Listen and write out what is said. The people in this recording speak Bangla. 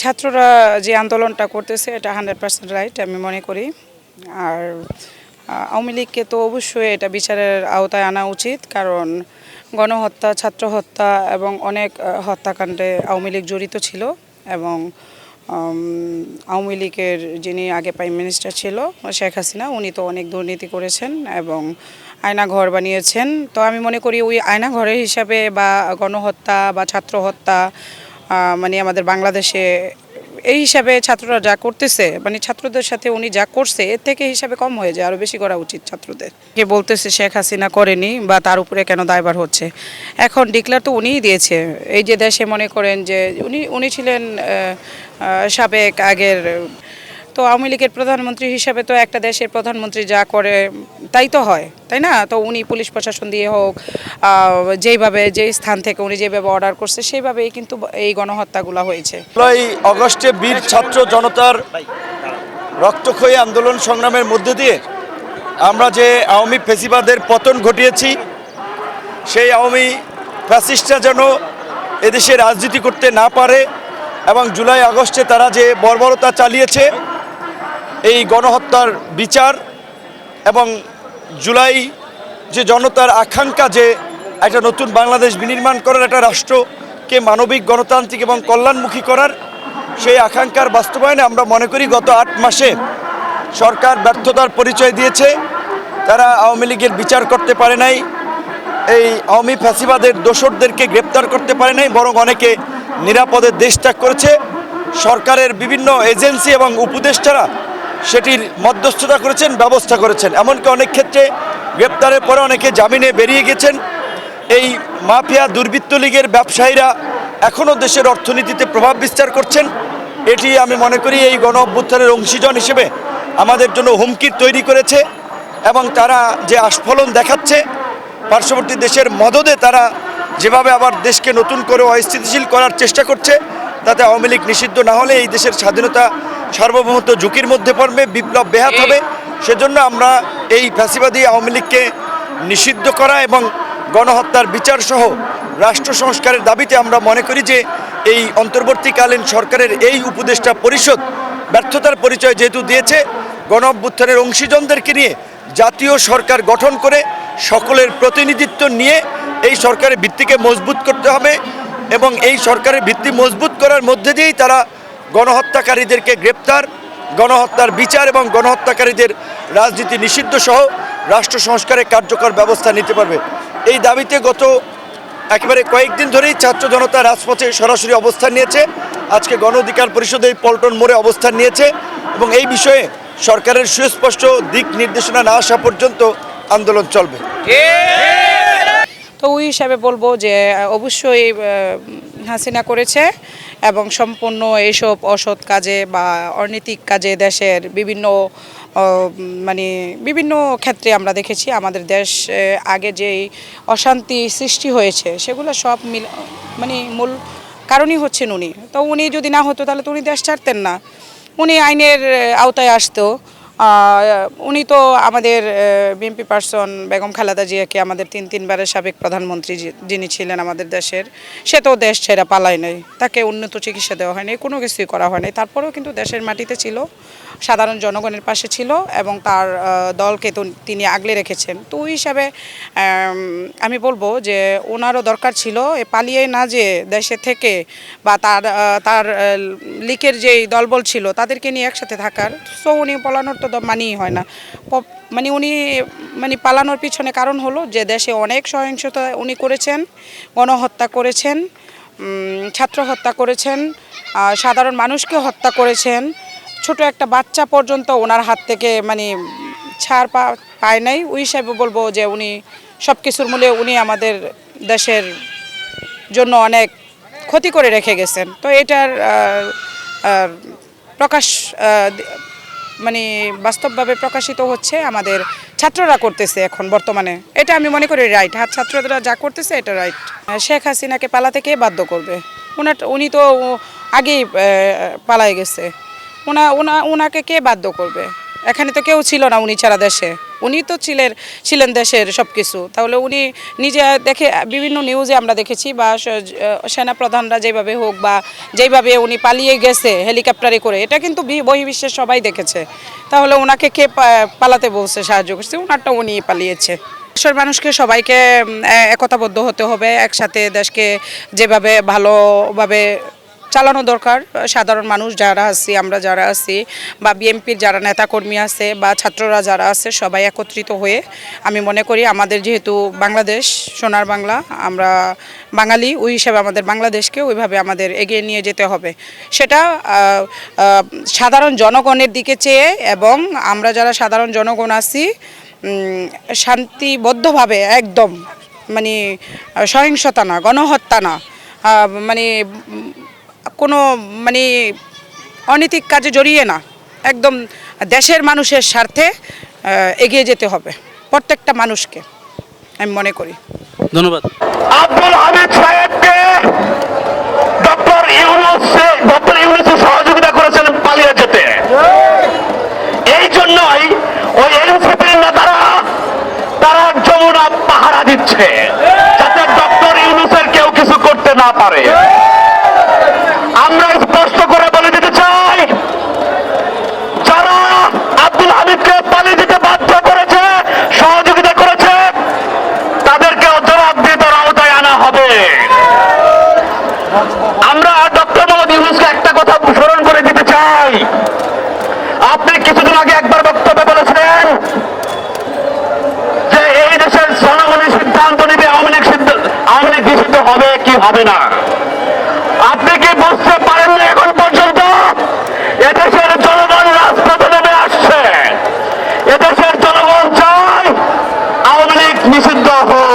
ছাত্ররা যে আন্দোলনটা করতেছে, এটা হান্ড্রেড পার্সেন্ট রাইট আমি মনে করি। আর আওয়ামী লীগকে তো অবশ্যই এটা বিচারের আওতায় আনা উচিত, কারণ গণহত্যা ছাত্র হত্যা এবং অনেক হত্যাকাণ্ডে আওয়ামী লীগ জড়িত ছিল এবং আওয়ামী লীগের যিনি আগে প্রাইম মিনিস্টার ছিল, শেখ হাসিনা, উনি তো অনেক দুর্নীতি করেছেন এবং আয়না ঘর বানিয়েছেন। তো আমি মনে করি ওই আয়না ঘরের হিসাবে বা গণহত্যা বা ছাত্র হত্যা মানে আমাদের বাংলাদেশে এই হিসাবে ছাত্ররা যা করতেছে মানে ছাত্রদের সাথে উনি যা করছে, এর থেকে হিসাবে কম হয়ে যায় আরও বেশি করা উচিত ছাত্রদের। কে বলতেছে শেখ হাসিনা করেনি বা তার উপরে কেন দায়বার হচ্ছে। এখন ডিক্লার তো উনিই দিয়েছে। এই যে দেশে মনে করেন যে উনি উনি ছিলেন সাবেক আগের তো আওয়ামী লীগের প্রধানমন্ত্রী হিসাবে তো একটা দেশের প্রধানমন্ত্রী যা করে, তাই তো হয়, তাই না? তো উনি পুলিশ প্রশাসন দিয়ে হোক যেইভাবে যেই স্থান থেকে উনি যেভাবে অর্ডার করছে, সেইভাবেই কিন্তু এই গণহত্যাগুলো হয়েছে। অগস্টে বীর ছাত্র জনতার রক্তক্ষয়ী আন্দোলন সংগ্রামের মধ্যে দিয়ে আমরা যে আওয়ামী ফেসিবাদের পতন ঘটিয়েছি, সেই আওয়ামী ফ্যাসিস্টরা যেন এদেশে রাজনীতি করতে না পারে এবং জুলাই আগস্টে তারা যে বর্বরতা চালিয়েছে এই গণহত্যার বিচার এবং জুলাই যে জনতার আকাঙ্ক্ষা যে একটা নতুন বাংলাদেশ বিনির্মাণ করার একটা রাষ্ট্রকে মানবিক, গণতান্ত্রিক এবং কল্যাণমুখী করার সেই আকাঙ্ক্ষার বাস্তবায়নে আমরা মনে করি গত আট মাসে সরকার ব্যর্থতার পরিচয় দিয়েছে। তারা আওয়ামী লীগের বিচার করতে পারে নাই। এই আওয়ামী ফ্যাসিবাদের দোসরদেরকে গ্রেপ্তার করতে পারে নাই, বরং অনেকে নিরাপদে দেশ ত্যাগ করেছে। সরকারের বিভিন্ন এজেন্সি এবং উপদেষ্টারা সেটির মধ্যস্থতা করেছেন, ব্যবস্থা করেছেন। এমনকি অনেক ক্ষেত্রে গ্রেপ্তারের পরে অনেকে জামিনে বেরিয়ে গেছেন। এই মাফিয়া দুর্বৃত্ত লীগের ব্যবসায়ীরা এখনও দেশের অর্থনীতিতে প্রভাব বিস্তার করছেন। এটি আমি মনে করি এই গণ অভ্যুত্থানের অংশীজন হিসেবে আমাদের জন্য হুমকি তৈরি করেছে এবং তারা যে আস্ফলন দেখাচ্ছে, পার্শ্ববর্তী দেশের মদদে তারা যেভাবে আবার দেশকে নতুন করে অস্থিতিশীল করার চেষ্টা করছে, তাতে আওয়ামী লীগ নিষিদ্ধ না হলে এই দেশের স্বাধীনতা সার্বভৌমত্ব ঝুঁকির মধ্যে পড়বে, বিপ্লব ব্যাহত হবে। সেজন্য আমরা এই ফ্যাসিবাদী আওয়ামী লীগকে নিষিদ্ধ করা এবং গণহত্যার বিচার সহ রাষ্ট্র সংস্কারের দাবিতে আমরা মনে করি যে এই অন্তর্বর্তীকালীন সরকারের এই উপদেষ্টা পরিষদ ব্যর্থতার পরিচয় যেহেতু দিয়েছে গণ অভ্যুত্থানের অংশীজনদেরকে নিয়ে জাতীয় সরকার গঠন করে সকলের প্রতিনিধিত্ব নিয়ে এই সরকারের ভিত্তিকে মজবুত করতে হবে এবং এই সরকারের ভিত্তি মজবুত করার মধ্যে দিয়েই তারা গণহত্যাকারীদেরকে গ্রেপ্তার, গণহত্যার বিচার এবং গণহত্যাকারীদের রাজনীতি নিষিদ্ধ সহ রাষ্ট্র সংস্কারের কার্যকর ব্যবস্থা নিতে পারবে। এই দাবিতে গত একেবারে কয়েকদিন ধরেই ছাত্র জনতা রাজপথে সরাসরি অবস্থান নিয়েছে। আজকে গণ অধিকার পরিষদে এই পল্টন মোড়ে অবস্থান নিয়েছে এবং এই বিষয়ে সরকারের সুস্পষ্ট দিক নির্দেশনা না আসা পর্যন্ত আন্দোলন চলবে। তো ওই হিসাবে বলব যে, অবশ্যই হাসিনা করেছে। এবং সম্পূর্ণ এসব অসৎ কাজে বা অনৈতিক কাজে দেশের বিভিন্ন মানে বিভিন্ন ক্ষেত্রে আমরা দেখেছি আমাদের দেশ আগে যেই অশান্তি সৃষ্টি হয়েছে সেগুলো সব মিল মানে মূল কারণই হচ্ছেন উনি। তো উনি যদি না হতো তাহলে তো উনি দেশ ছাড়তেন না। উনি আইনের আওতায় আসতো। উনি তো আমাদের বিএনপি পার্সন বেগম খালেদা জিয়াকে আমাদের তিন, তিনবারের সাবেক প্রধানমন্ত্রী যিনি ছিলেন আমাদের দেশের, সে তো দেশ ছেড়ে পালায় নাই। তাকে উন্নত চিকিৎসা দেওয়া হয়নি, কোনো কিছুই করা হয়নি। তারপরেও কিন্তু দেশের মাটিতে ছিল, সাধারণ জনগণের পাশে ছিল এবং তার দলকে তো তিনি আগলে রেখেছেন। তো ওই হিসাবে, আমি বলব যে ওনারও দরকার ছিল এ পালিয়ে না যে দেশে থেকে বা তার তার লিকের যেই দলবল ছিল, তাদেরকে নিয়ে একসাথে থাকার। সো উনি পালানোর তো দ- মানেই হয় না। মানে উনি মানে পালানোর পিছনে কারণ হলো যে দেশে অনেক সহিংসতা উনি করেছেন, গণহত্যা করেছেন ছাত্র হত্যা করেছেন সাধারণ মানুষকে হত্যা করেছেন। ছোট একটা বাচ্চা পর্যন্ত ওনার হাত থেকে মানে ছাড় পা পায় নাই। ওই হিসাবে বলব যে উনি সব কিছুর মূলে উনি আমাদের দেশের জন্য অনেক ক্ষতি করে রেখে গেছেন। তো এটার প্রকাশ মানে বাস্তবভাবে প্রকাশিত হচ্ছে, আমাদের ছাত্ররা করতেছে এখন বর্তমানে। এটা আমি মনে করি রাইট হাত ছাত্ররা যা করতেছে এটা রাইট শেখ হাসিনাকে পালাতে কে বাধ্য করবে? ওনার উনি তো আগেই পালায় গেছে। ওনা ওনা ওনাকে কে বাধ্য করবে? এখানে তো কেউ ছিল না উনি ছাড়া দেশে। উনি তো ছিলেন ছিলেন দেশের সব কিছু তাহলে উনি নিজে দেখে, বিভিন্ন নিউজে আমরা দেখেছি বা স- সেনাপ্রধানরা যেভাবে হোক বা যেভাবে উনি পালিয়ে গেছে হেলিকপ্টারে করে, এটা কিন্তু বহির্বিশ্বের সবাই দেখেছে। তাহলে ওনাকে কে পালাতে বলছে, সাহায্য করছে? ওনারটা উনি পালিয়েছে। দেশের মানুষকে সবাইকে একতাবদ্ধ হতে হবে, একসাথে দেশকে যেভাবে ভালোভাবে চালানো দরকার, সাধারণ মানুষ যারা আছি, আমরা যারা আছি বা বিএনপির যারা নেতাকর্মী আছে বা ছাত্ররা যারা আছে, সবাই একত্রিত হয়ে আমি মনে করি আমাদের যেহেতু বাংলাদেশ, সোনার বাংলা, আমরা বাঙালি, ওই হিসাবে আমাদের বাংলাদেশকে ওইভাবে আমাদের এগিয়ে নিয়ে যেতে হবে। সেটা সাধারণ জনগণের দিকে চেয়ে এবং আমরা যারা সাধারণ জনগণ আছি শান্তিবদ্ধভাবে একদম মানে সহিংসতা না, গণহত্যা না মানে কোনো মানে অনৈতিক কাজে জড়িয়ে না। একদম দেশের মানুষের স্বার্থে এগিয়ে যেতে হবে প্রত্যেকটা মানুষকে আমি মনে করি। ধন্যবাদ। আব্দুল হামিদ সাহেবকে ডক্টর ইউনুস ডক্টর ইউনুস সহযোগিতা করেছেন পালিয়ে যেতে। এই জন্যই ওই এনসিপির নেতারা তারা যমুনা পাহারা দিচ্ছে যাতে ডক্টর ইউনুসের কেউ কিছু করতে না পারে। আমরা স্পষ্ট করে বলে দিতে চাই, যারা আব্দুল হামিদকে পালিয়ে যেতে বাধ্য করেছে, সহযোগিতা করেছে তাদেরকে জবাব দিয়ে তার আওতায় আনা হবে। আমরা ডক্টর মোহাম্মদ ইউনুসকে একটা কথা স্মরণ করে দিতে চাই। আপনি কিছুদিন আগে একবার বক্তব্যে বলেছিলেন যে এই দেশের জনগণের সিদ্ধান্ত নিবে আওয়ামী লীগ আওয়ামী লীগ নিষিদ্ধ হবে কি হবে না। নিষিদ্ধ হোক